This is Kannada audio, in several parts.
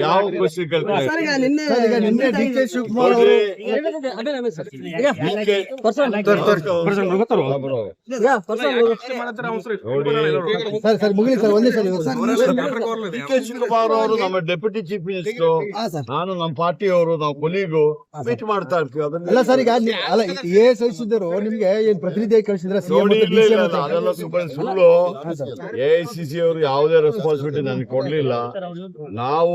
ಯಾವ? ನಿನ್ನೆ ಡಿ ಕೆ ಶಿವಕುಮಾರ್ ಅವರು ನೋಡ್ರಿ, ಈಗ DK ಪರ್ಸನ್ ನೋಡಿ ಸರ್ ಸರ್ ಮುಗಿಲಿ ಸರ್ ಒಂದೇ ಸಲ ಸರ್ ಡಿ ಕೆ ಶಿವಕುಮಾರ್ ಅವರು ನಮ್ಮ ಡೆಪ್ಯೂಟಿ ಚೀಫ್ ಮಿನಿಸ್ಟರ್ ನಾನು ನಮ್ಮ ಪಾರ್ಟಿಯವರು ನಾವು ಕೊಲಿಗೂ ಮೀಟ್ ಮಾಡ್ತಾ ಇರ್ತೀವಿ ಅದನ್ನ ಸರ್ ಈಗ ಅಲ್ಲ ಎ ಐಸಿದ್ರು ನಿಮ್ಗೆ ಏನ್ ಪ್ರತಿನಿಧಿ ಕಳಿಸಿದ್ರೆ ಅದೆಲ್ಲ ಸುಮ್ಮನೆ ಸುಳ್ಳು ಎ ಐ ಸಿ ಸಿ ಅವರು ಯಾವುದೇ ರೆಸ್ಪಾನ್ಸಿಬಿಲಿಟಿ ನನಗೆ ಕೊಡ್ಲಿಲ್ಲ ನಾವು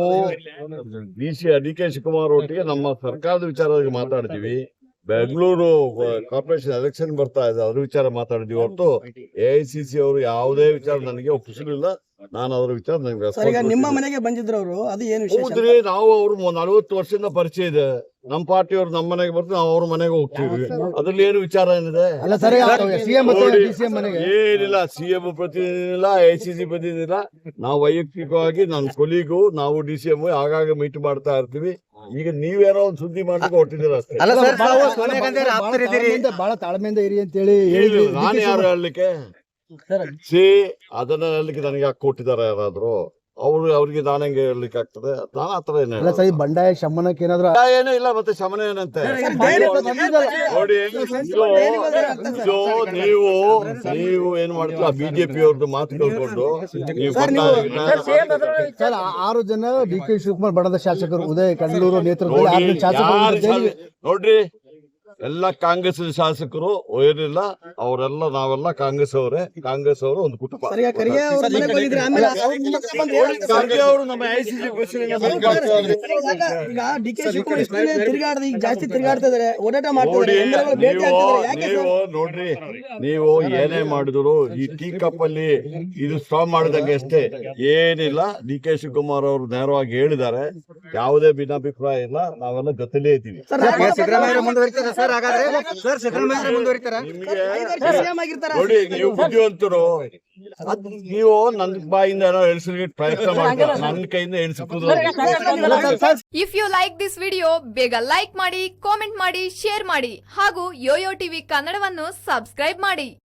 D C D K Shivakumar ಒಟ್ಟಿಗೆ ನಮ್ಮ ಸರ್ಕಾರದ ವಿಚಾರ ಮಾತಾಡ್ತೀವಿ. ಬೆಂಗಳೂರು ಕಾರ್ಪೊರೇಷನ್ ಎಲೆಕ್ಷನ್ ಬರ್ತಾ ಇದೆ, ಅದ್ರ ವಿಚಾರ ಮಾತಾಡಿದ್ವಿ ಹೊರತು ಎ ಐ ಸಿ ಅವರು ಯಾವುದೇ ವಿಚಾರ ನನಗೆ ಒಪ್ಪಿಸಲಿಲ್ಲ. ನಾನು ಅದ್ರ ವಿಚಾರ ನನಗೆ ಸರ್ ಈಗ ನಿಮ್ಮ ಮನೆಗೆ ಬಂದಿದ್ರು ಅವರು ಅದು ಏನು ವಿಶೇಷ ಹೌದ್ರಿ ನಾವು ಅವ್ರು ನಲವತ್ತು ವರ್ಷದಿಂದ ಪರಿಚಯ ಇದೆ. ನಮ್ಮ ಪಾರ್ಟಿಯವ್ರು ನಮ್ಮ ಮನೆಗೆ ಬರ್ತೀವಿ ನಾವು ಅವ್ರ ಮನೆಗೆ ಹೋಗ್ತೀವಿ. ಅದ್ರಲ್ಲಿ ಏನು ವಿಚಾರ ಏನಿದೆ? ಅಲ್ಲ ಸರ್ ಸಿಎಂ ಮತ್ತು ನೋಡಿ, ಡಿ ಸಿ ಎಂ ಮನೆಗೆ. ಏನಿಲ್ಲ ಸಿ ಎಂ ಪ್ರತಿನಿಧಿ ಇಲ್ಲ ಐ ಸಿ ಸಿ ಪ್ರತಿನಿಧಿ ಇಲ್ಲ. ನಾವು ವೈಯಕ್ತಿಕವಾಗಿ ನನ್ನ ಕೊಲಿಗೂ ನಾವು ಡಿ ಸಿ ಎಂ ಆಗಾಗ ಮೀಟ್ ಮಾಡ್ತಾ ಇರ್ತೀವಿ. ಈಗ ನೀವೇನೋ ಒಂದು ಸುದ್ದಿ ಮಾಡ್ಲಿಕ್ಕೆ ಹೊಟ್ಟಿದ್ದೀರ ಅಷ್ಟೇ. ಅಲ್ಲ ಸರ್ ಬಹಳ- ತಾವು ಬಹಳ- ಸೋನಿಯಾ ಗಾಂಧಿ ಅವ್ರ ಬಹಳ ಆಪ್ತರಿದ್ದೀರಿ ತಾಳ್ಮೆಯಿಂದ- ಬಹಳ ತಾಳ್ಮೆಯಿಂದ ಇರಿ ಅಂತ ಹೇಳಿ ಇಲ್ಲ, ನಾನು ಯಾರು ಹೇಳಲಿಕ್ಕೆ? ಸಿ ಅದನ್ನ ಹೇಳಲಿಕ್ಕೆ ನನಗೆ ಯಾಕೆ ಕೊಟ್ಟಿದ್ದಾರೆ ಯಾರಾದ್ರು? ಅವ್ರು ಅವ್ರಿಗೆ ನಾನು ಹೆಂಗೆ ಹೇಳಲಿಕ್ಕೆ ಆಗ್ತದೆ? ನಾನು ಆತರ ಏನು ಅಲ್ಲ ಸರ್ ಈ ಬಂಡಾಯ ಶಮನಕ್ಕೆ ಏನಾದ್ರು ಏನೂ ಇಲ್ಲ ಮತ್ತೆ ಶಮನ ಏನಂತೆ? ನೋಡಿ ಇದು ನೀವು ನೀವು ಏನ್ ಮಾಡ್ತೀರಾ? ಬಿಜೆಪಿ ಅವ್ರದ್ದು ಮಾತು ಕೇಳ್ಕೊಂಡು ನೀವು ಸರ್. ಆ- ಆರು ಜನ ಡಿ ಕೆ ಶಿವಕುಮಾರ್ ಬಣದ ಶಾಸಕರು ಉದಯ ಕಂಡೂರು ನೇತೃತ್ವದಲ್ಲಿ ಆರು ನೋಡಿ ಜನ ಶಾಸಕರು ನೋಡ್ರಿ. ಎಲ್ಲ ಕಾಂಗ್ರೆಸ್ ಶಾಸಕರು ಏನಿಲ್ಲ ಅವರೆಲ್ಲ ನಾವೆಲ್ಲ ಕಾಂಗ್ರೆಸ್ ಅವರೇ ಕಾಂಗ್ರೆಸ್ ಅವರು ಒಂದು ಕುಟುಂಬ. ನೋಡ್ರಿ ನೀವು ಏನೇ ಮಾಡಿದ್ರು ಈ ಟೀ ಕಪ್ ಅಲ್ಲಿ ಇದು ಸ್ಟಾಪ್ ಮಾಡಿದಂಗೆ ಅಷ್ಟೇ. ಏನಿಲ್ಲ ಡಿ ಕೆ ಶಿವಕುಮಾರ್ ಅವರು ನೇರವಾಗಿ ಹೇಳಿದ್ದಾರೆ ಯಾವುದೇ ಭಿನ್ನಾಭಿಪ್ರಾಯ ಇಲ್ಲ ನಾವೆಲ್ಲ ಜೊತೆಲೇ ಇದ್ದೀವಿ. ಸರ್ ಹಾಗಾದ್ರೆ ಸರ್ ಸಿದ್ದರಾಮಯ್ಯ ಮುಂದುವರಿತಾರ? ಸಿಎಂ ಆಗಿರ್ತಾರ? ನೋಡಿ ನೀವು ಬುದ್ಧಿವಂತರು. ನೀವು ನನ್ನ ಬಾಯಿಂದ ಏನೋ ಎಳಿಸ್ಲಿಕ್ಕೆ ಪ್ರಯತ್ನ ಮಾಡ್ತಾರೆ? ನನ್ನ ಕೈಯಿಂದ ಎಳಿಸಿකුದು if you like this video ಬೇಗ ಲೈಕ್ ಮಾಡಿ ಕಾಮೆಂಟ್ ಮಾಡಿ ಶೇರ್ ಮಾಡಿ ಹಾಗೂ ಯೋಯೋ ಟಿವಿ ಕನ್ನಡವನ್ನು ಸಬ್ಸ್ಕ್ರೈಬ್ ಮಾಡಿ.